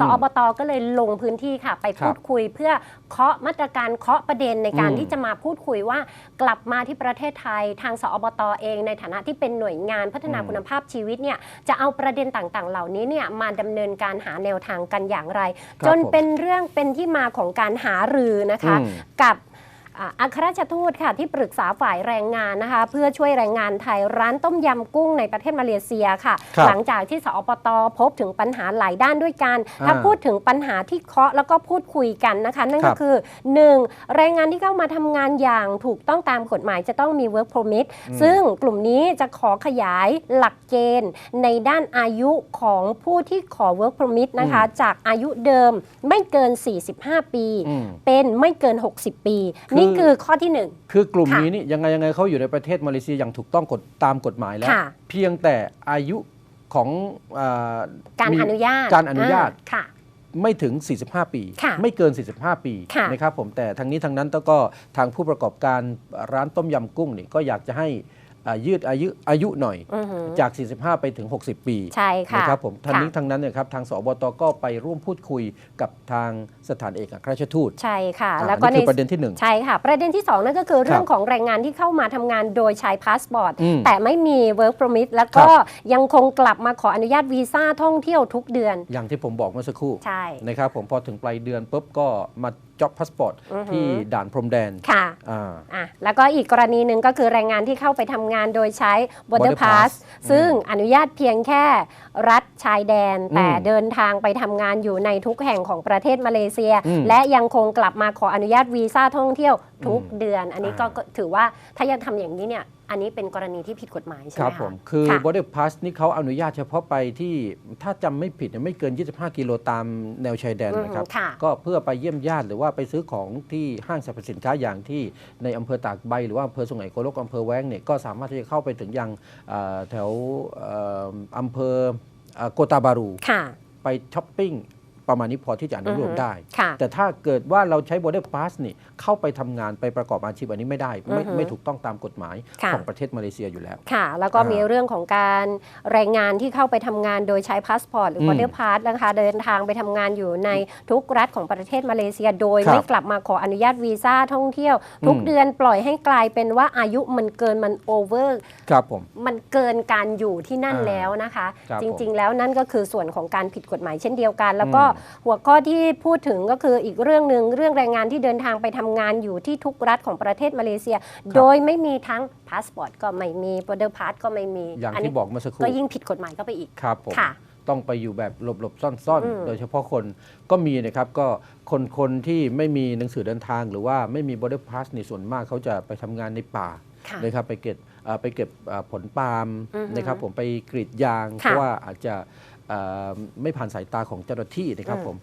สอบตก็เลยลงพื้นที่ค่ะ ไปพูดคุยเพื่อเคาะมาตรการเคาะประเด็นในการอืมที่จะมาพูดคุยว่ากลับมาที่ประเทศไทย ทางสอบตเองในฐานะที่เป็นหน่วยงานพัฒนาอืมคุณภาพชีวิตเนี่ยจะเอาประเด็นต่างๆ เหล่านี้เนี่ยมาดำเนินการหาแนวทางกันอย่างไรครับจนผมเป็นเรื่องเป็นที่มาของการหารือนะคะอืมกับ อ่าอัครราชทูตค่ะที่ปรึกษาฝ่ายแรงงานนะคะเพื่อช่วยแรงงานไทยร้านต้มยำกุ้งในประเทศมาเลเซียค่ะครับหลังจากที่สอปตพบถึงปัญหาหลายด้านด้วยกันอ่าถ้าพูดถึงปัญหาที่เคาะแล้วก็พูดคุยกันนะคะ นั่นครัก็บคือ 1. แรงงานที่เข้ามาทำงานอย่างถูกต้องตามกฎหมายจะต้องมี work permit ซึ่งกลุ่มนี้จะขอขยายหลักเกณฑ์ ในด้านอายุของผู้ที่ขอ work permit นะคะจากอายุเดิมไม่เกิน 45 ปีอืมเป็นไม่เกิน 60 ปีคือนี่คือข้อที่คือกลุ่มค่ะนี้นี่ยังไงยังไงเขาอยู่ในประเทศมาเลเซียอย่างถูกต้องกฎตามกฎหมายแล้วค่ะเพียงแต่อายุของอา1การมีอนุญาตการอนุญาตค่ะไม่ถึง 45 ปีค่ะไม่เกิน 45 ปีค่ะนะครับผมแต่ทางนี้ทางนั้นแล้วก็ทางผู้ประกอบการร้านต้มยำกุ้งนี่ก็อยากจะให้อ่า ยืดอายุอายุหน่อยอือหือจาก 45 ไปถึง 60 ปีใช่ค่ะนะครับผมทางนี้ค่ะทางนั้นเนี่ยครับทางสบตก็ไปร่วมพูดคุยกับทางสถานเอกอัครราชทูตใช่ค่ะอ่าแล้วก็นี่ในคือประเด็นที่หนึ่งใช่ค่ะ ประเด็นที่ 2 นั่นก็คือเรื่องครับของแรงงานที่เข้ามาทำงานโดยใช้พาสปอร์ตอืมแต่ไม่มี work permit แล้วก็ยังคงกลับมาขออนุญาตวีซ่าท่องเที่ยวทุกเดือน อย่างที่ผมบอกเมื่อสักครู่ใช่นะครับผมพอถึงปลายเดือนปุ๊บก็มาจ็อบพาสปอร์ตอือหือที่ด่านพรมแดนค่ะ อ่าอะแล้วก็อีกกรณีหนึ่งก็คือแรงงานที่เข้าไปทำงานโดยใช้ border border pass pass ซึ่งอนุญาตเพียงแค่รัฐชายแดนแต่อืมเดินทางไปทำงานอยู่ในทุกแห่งของประเทศมาเลเซีย อืมและยังคงกลับมาขออนุญาตวีซ่าท่องเที่ยวทุกอืมเดือน อันนี้ก็อ่าก็ถือว่าถ้ายังทำอย่างนี้เนี่ยอันนี้เป็นกรณีที่ผิดกฎหมายใช่คไหรัมบคะผม คือค่ะ border pass นี่เขาอนุญาตเฉพาะไปที่ถ้าจำไม่ผิดเนี่ยไม่เกิน 25 กิโลตามแนวชายแดนอืมนะครับค่ะ ก็เพื่อไปเยี่ยมญาติหรือว่าไปซื้อของที่ห้างสรรพสินค้าอย่างที่ในอำเภอตากใบ หรือว่าอำเภอสุไหงโกลกอำเภอแว้งเนี่ยก็สามารถที่จะเข้าไปถึงยังเอ่อแถวเอ่ออำเภอเอ่อโกตาบารู ค่ะ ไปช้อปปิ้ง ประมาณนี้พอที่จะอนุโลมอือฮึได้ค่ะแต่ถ้าเกิดว่าเราใช้ border pass นี่เข้าไปทำงานไปประกอบอาชีพอันนี้ไม่ได้ ไม่อือฮึไม่ถูกต้องตามกฎหมายค่ะของประเทศมาเลเซียอยู่แล้ว ค่ะ แล้วก็อ่ามีมีเรื่องของการแรงงานที่เข้าไปทำงานโดยใช้พาสปอร์ตหรือม border pass นะคะเดินทางไปทำงานอยู่ในทุกรัฐของประเทศมาเลเซีย โดยครับไม่กลับมาขออนุญาตวีซ่าท่องเที่ยว ทุกอืมเดือนปล่อยให้กลายเป็นว่าอายุมันเกินมันโอเวอร์ครับผมมันเกินการอยู่ที่นั่นอ่าแล้วนะคะครับจริง ๆ แล้วนั่นก็คือส่วนของการผิดกฎหมายเช่นเดียวกัน แล้วก็อืมหัวข้อที่พูดถึงก็คืออีกเรื่องหนึ่งเรื่องแรงงานที่เดินทางไปทำงานอยู่ที่ทุกรัฐของประเทศมาเลเซีย โดยไม่มีทั้งพาสปอร์ตก็ไม่มี border pass ก็ไม่มีอย่างนที่นี้บอกเมื่อสักครู่ก็ยิ่งผิดกฎหมายเข้าไปอีกครับผมค่ะต้องไปอยู่แบบหลบๆซ่อนอืมๆโดยเฉพาะคนก็มีนะครับก็คนคนที่ไม่มีหนังสือเดินทาง หรือว่าไม่มี border pass ในส่วนมากเขาจะไปทำงานในป่าค่ะนะครับไปเก็บเอ่อไปเก็บเอ่อผลปาล์มอือฮึนะครับผมไปกรีดยาง เพค่ะราะว่าอาจจะเอ่อ ไม่ผ่านสายตาของเจ้าหน้าที่นะครับอืมผม